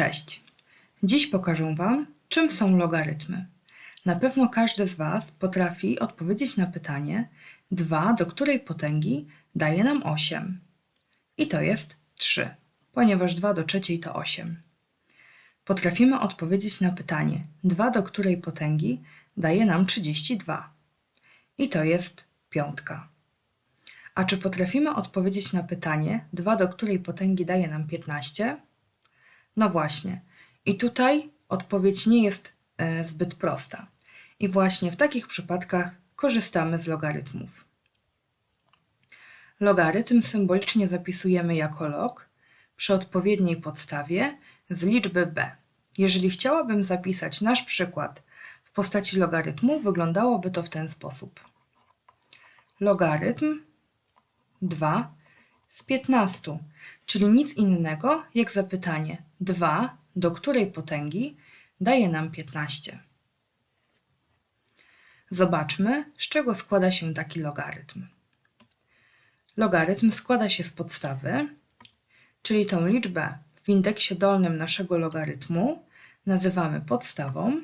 Cześć! Dziś pokażę Wam, czym są logarytmy. Na pewno każdy z Was potrafi odpowiedzieć na pytanie 2 do której potęgi daje nam 8. I to jest 3, ponieważ 2 do trzeciej to 8. Potrafimy odpowiedzieć na pytanie 2 do której potęgi daje nam 32. I to jest piątka. A czy potrafimy odpowiedzieć na pytanie 2 do której potęgi daje nam 15? No właśnie. I tutaj odpowiedź nie jest e, zbyt prosta. I właśnie w takich przypadkach korzystamy z logarytmów. Logarytm symbolicznie zapisujemy jako log przy odpowiedniej podstawie z liczby b. Jeżeli chciałabym zapisać nasz przykład w postaci logarytmu, wyglądałoby to w ten sposób. Logarytm 2 z 15, czyli nic innego jak zapytanie 2 do której potęgi daje nam 15. Zobaczmy, z czego składa się taki logarytm. Logarytm składa się z podstawy, czyli tą liczbę w indeksie dolnym naszego logarytmu nazywamy podstawą.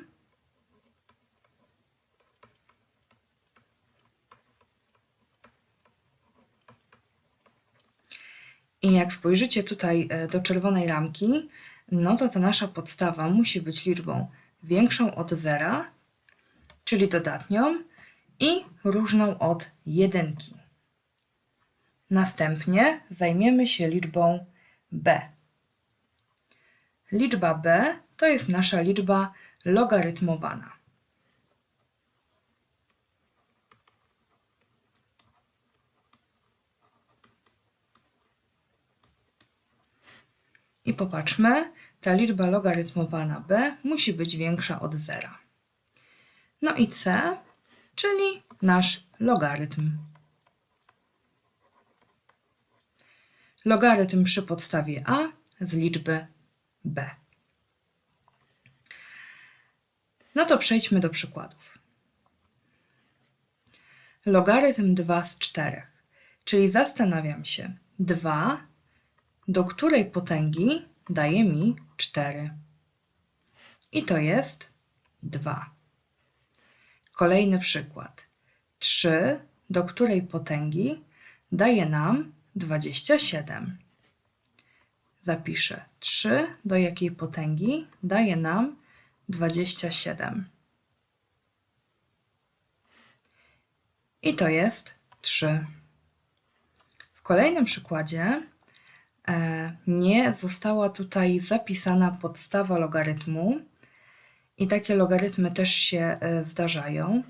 I jak spojrzycie tutaj e, do czerwonej ramki, no to ta nasza podstawa musi być liczbą większą od zera, czyli dodatnią, i różną od jedynki. Następnie zajmiemy się liczbą b. Liczba b to jest nasza liczba logarytmowana. I popatrzmy, ta liczba logarytmowana b musi być większa od zera. No i c, czyli nasz logarytm. Logarytm przy podstawie a z liczby b. No to przejdźmy do przykładów. Logarytm 2 z 4, czyli zastanawiam się, 2 do której potęgi daje mi 4. I to jest 2. Kolejny przykład. 3 do której potęgi daje nam 27. Zapiszę 3 do jakiej potęgi daje nam 27. I to jest 3. W kolejnym przykładzie nie została tutaj zapisana podstawa logarytmu i takie logarytmy też się e, zdarzają.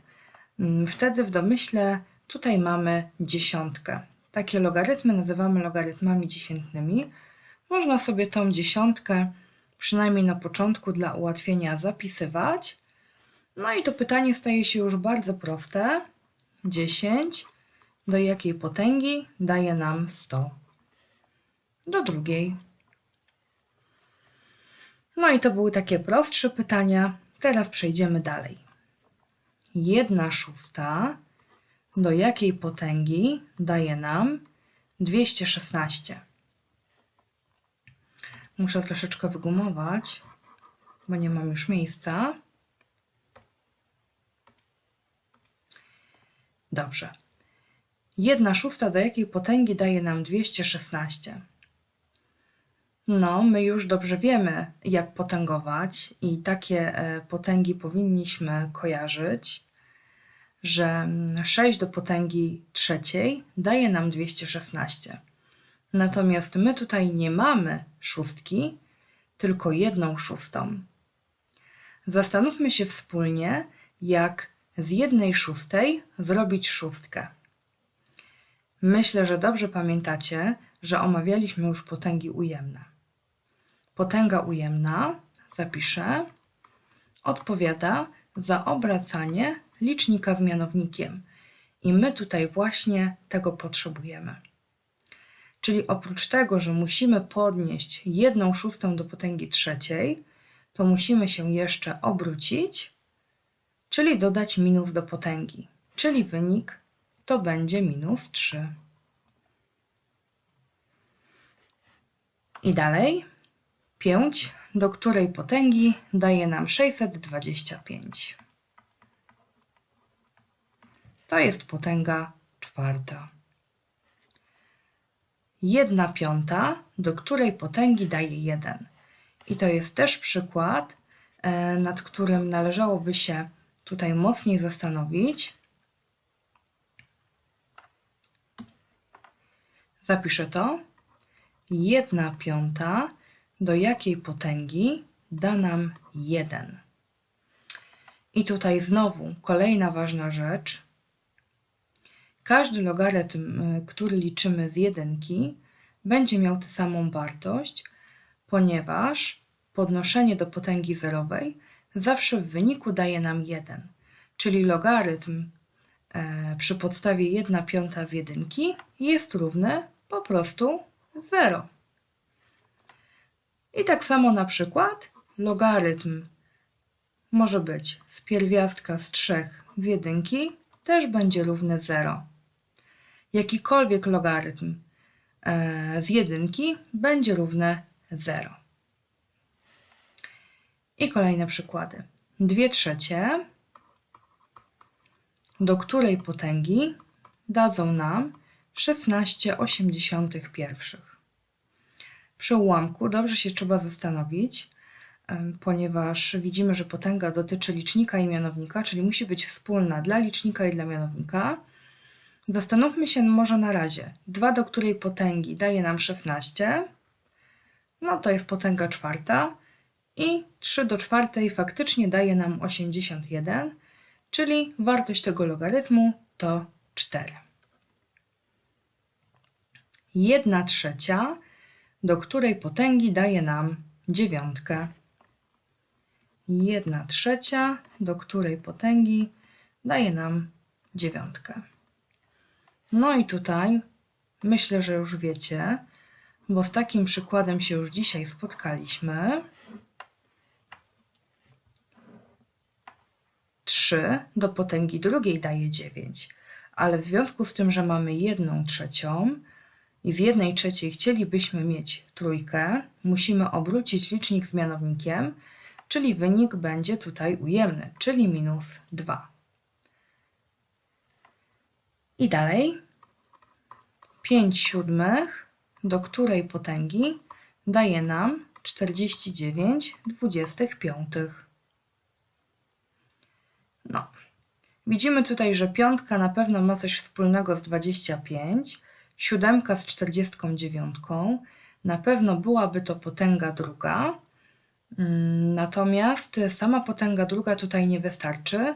Mm, wtedy w domyśle tutaj mamy dziesiątkę. Takie logarytmy nazywamy logarytmami dziesiętnymi. Można sobie tą dziesiątkę przynajmniej na początku dla ułatwienia zapisywać. No i to pytanie staje się już bardzo proste. 10 do jakiej potęgi daje nam 100? Do drugiej. No i to były takie prostsze pytania. Teraz przejdziemy dalej. Jedna szósta do jakiej potęgi daje nam 216? Muszę troszeczkę wygumować, bo nie mam już miejsca. Dobrze. Jedna szósta do jakiej potęgi daje nam 216? No, my już dobrze wiemy, jak potęgować, i takie e, potęgi powinniśmy kojarzyć, że 6 do potęgi trzeciej daje nam 216. Natomiast my tutaj nie mamy szóstki, tylko jedną szóstą. Zastanówmy się wspólnie, jak z jednej szóstej zrobić szóstkę. Myślę, że dobrze pamiętacie, że omawialiśmy już potęgi ujemne. Potęga ujemna, zapiszę, odpowiada za obracanie licznika z mianownikiem. I my tutaj właśnie tego potrzebujemy. Czyli oprócz tego, że musimy podnieść jedną szóstą do potęgi trzeciej, to musimy się jeszcze obrócić, czyli dodać minus do potęgi. Czyli wynik to będzie minus 3. I dalej 5 do której potęgi daje nam 625. To jest potęga czwarta. 1 piąta, do której potęgi daje 1. I to jest też przykład, e, nad którym należałoby się tutaj mocniej zastanowić. Zapiszę to. 1 piąta, do jakiej potęgi da nam 1. I tutaj znowu kolejna ważna rzecz. Każdy logarytm, y, który liczymy z jedynki, będzie miał tę samą wartość, ponieważ podnoszenie do potęgi zerowej zawsze w wyniku daje nam 1. Czyli logarytm e, przy podstawie 1 piąta z jedynki jest równy po prostu 0. I tak samo na przykład logarytm może być z pierwiastka z 3 z jedynki też będzie równy 0. Jakikolwiek logarytm e, z jedynki będzie równy 0. I kolejne przykłady. 2 trzecie, do której potęgi dadzą nam 16,81. Przy ułamku dobrze się trzeba zastanowić, ponieważ widzimy, że potęga dotyczy licznika i mianownika, czyli musi być wspólna dla licznika i dla mianownika. Zastanówmy się może na razie. 2 do której potęgi daje nam 16, no to jest potęga czwarta i 3 do czwartej faktycznie daje nam 81, czyli wartość tego logarytmu to 4. 1 trzecia, do której potęgi daje nam dziewiątkę. 1 trzecia, do której potęgi daje nam dziewiątkę. No i tutaj myślę, że już wiecie, bo z takim przykładem się już dzisiaj spotkaliśmy. 3 do potęgi drugiej daje 9, ale w związku z tym, że mamy jedną trzecią i z jednej trzeciej chcielibyśmy mieć trójkę, musimy obrócić licznik z mianownikiem, czyli wynik będzie tutaj ujemny, czyli minus 2. I dalej 5 siódmych, do której potęgi daje nam 49 25. No. Widzimy tutaj, że piątka na pewno ma coś wspólnego z 25, siódemka z 49, na pewno byłaby to potęga druga, Mm, natomiast sama potęga druga tutaj nie wystarczy,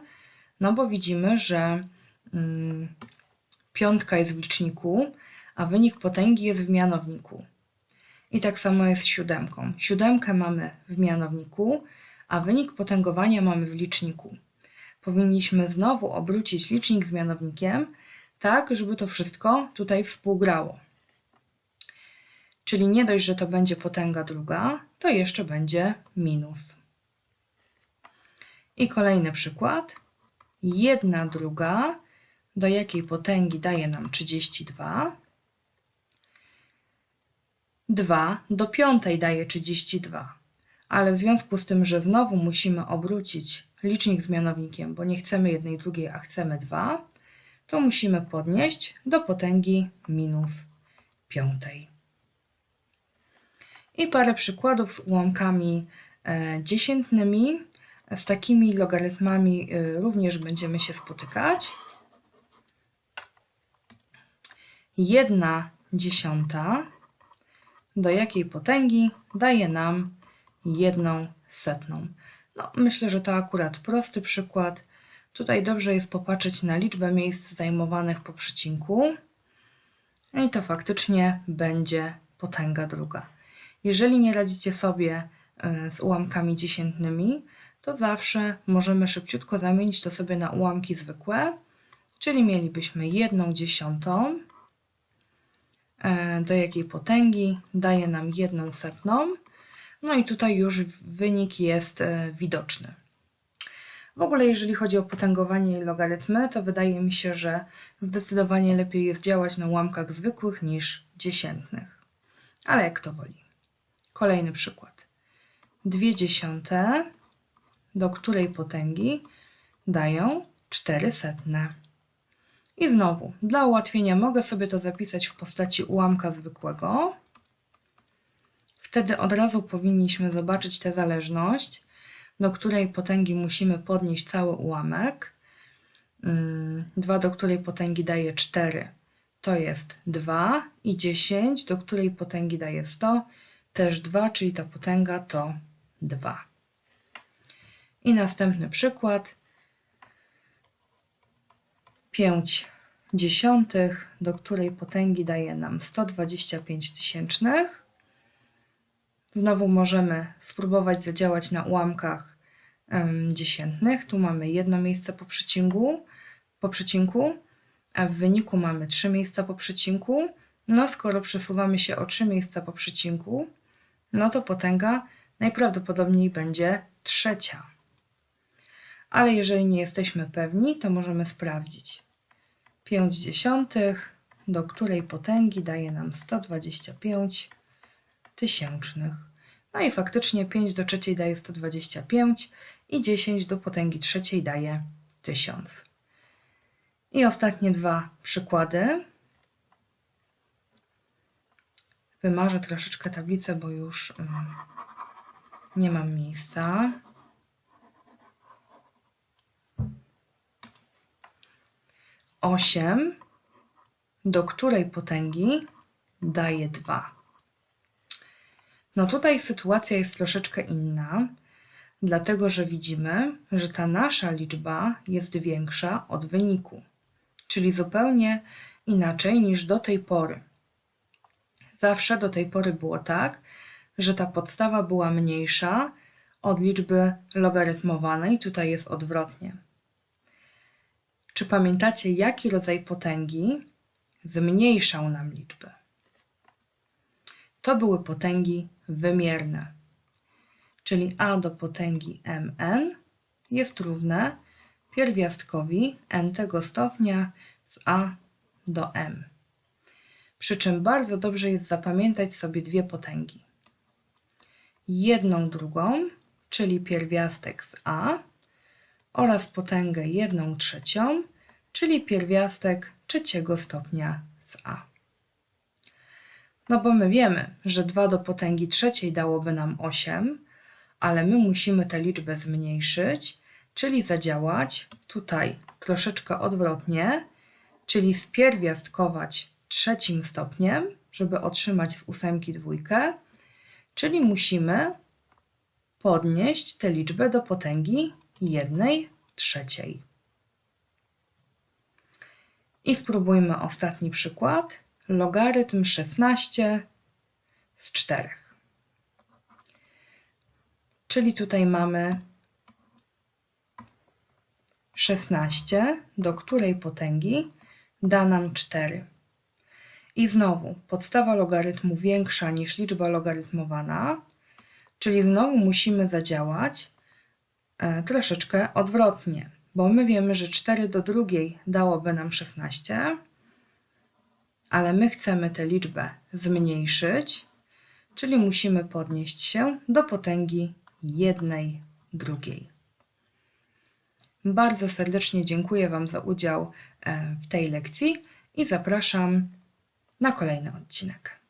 no bo widzimy, że mm, piątka jest w liczniku, a wynik potęgi jest w mianowniku. I tak samo jest z siódemką. Siódemkę mamy w mianowniku, a wynik potęgowania mamy w liczniku. Powinniśmy znowu obrócić licznik z mianownikiem, tak żeby to wszystko tutaj współgrało. Czyli nie dość, że to będzie potęga druga, to jeszcze będzie minus. I kolejny przykład. Jedna druga, do jakiej potęgi daje nam 32. 2 do piątej daje 32. Ale w związku z tym, że znowu musimy obrócić licznik z mianownikiem, bo nie chcemy jednej drugiej, a chcemy 2, to musimy podnieść do potęgi minus piątej. I parę przykładów z ułamkami e, dziesiętnymi. Z takimi logarytmami e, również będziemy się spotykać. Jedna dziesiąta do jakiej potęgi daje nam jedną setną. No, myślę, że to akurat prosty przykład. Tutaj dobrze jest popatrzeć na liczbę miejsc zajmowanych po przecinku. I to faktycznie będzie potęga druga. Jeżeli nie radzicie sobie e, z ułamkami dziesiętnymi, to zawsze możemy szybciutko zamienić to sobie na ułamki zwykłe, czyli mielibyśmy jedną dziesiątą, e, do jakiej potęgi daje nam jedną setną, no i tutaj już wynik jest e, widoczny. W ogóle, jeżeli chodzi o potęgowanie i logarytmy, to wydaje mi się, że zdecydowanie lepiej jest działać na ułamkach zwykłych niż dziesiętnych. Ale jak to woli. Kolejny przykład. 2 dziesiąte, do której potęgi dają 4 setne. I znowu, dla ułatwienia mogę sobie to zapisać w postaci ułamka zwykłego. Wtedy od razu powinniśmy zobaczyć tę zależność, do której potęgi musimy podnieść cały ułamek. 2 do której potęgi daje 4 to jest 2 i 10 do której potęgi daje 100 też 2, czyli ta potęga to 2. I następny przykład. 5 dziesiątych, do której potęgi daje nam 125 tysięcznych. Znowu możemy spróbować zadziałać na ułamkach dziesiętnych. Tu mamy jedno miejsce po przecinku, po przecinku, a w wyniku mamy trzy miejsca po przecinku. No skoro przesuwamy się o trzy miejsca po przecinku, no to potęga najprawdopodobniej będzie trzecia. Ale jeżeli nie jesteśmy pewni, to możemy sprawdzić. 5 dziesiątych, do której potęgi daje nam 125 tysięcznych. No i faktycznie 5 do trzeciej daje 125 i 10 do potęgi trzeciej daje 1000. I ostatnie dwa przykłady. Wymarzę troszeczkę tablicę, bo już mm, nie mam miejsca. Osiem, do której potęgi daje 2. No tutaj sytuacja jest troszeczkę inna, dlatego że widzimy, że ta nasza liczba jest większa od wyniku, czyli zupełnie inaczej niż do tej pory. Zawsze do tej pory było tak, że ta podstawa była mniejsza od liczby logarytmowanej, tutaj jest odwrotnie. Czy pamiętacie, jaki rodzaj potęgi zmniejszał nam liczbę? To były potęgi wymierne, czyli a do potęgi mn jest równe pierwiastkowi n tego stopnia z a do m. Przy czym bardzo dobrze jest zapamiętać sobie dwie potęgi. Jedną drugą, czyli pierwiastek z a, oraz potęgę jedną trzecią, czyli pierwiastek trzeciego stopnia z a. No bo my wiemy, że 2 do potęgi trzeciej dałoby nam 8, ale my musimy tę liczbę zmniejszyć, czyli zadziałać tutaj troszeczkę odwrotnie, czyli spierwiastkować trzecim stopniem, żeby otrzymać z ósemki dwójkę, czyli musimy podnieść tę liczbę do potęgi jednej trzeciej. I spróbujmy ostatni przykład. Logarytm 16 z 4. Czyli tutaj mamy 16, do której potęgi da nam 4. I znowu podstawa logarytmu większa niż liczba logarytmowana, czyli znowu musimy zadziałać e, troszeczkę odwrotnie, bo my wiemy, że 4 do drugiej dałoby nam 16, ale my chcemy tę liczbę zmniejszyć, czyli musimy podnieść się do potęgi jednej drugiej. Bardzo serdecznie dziękuję Wam za udział e, w tej lekcji i zapraszam na kolejny odcinek.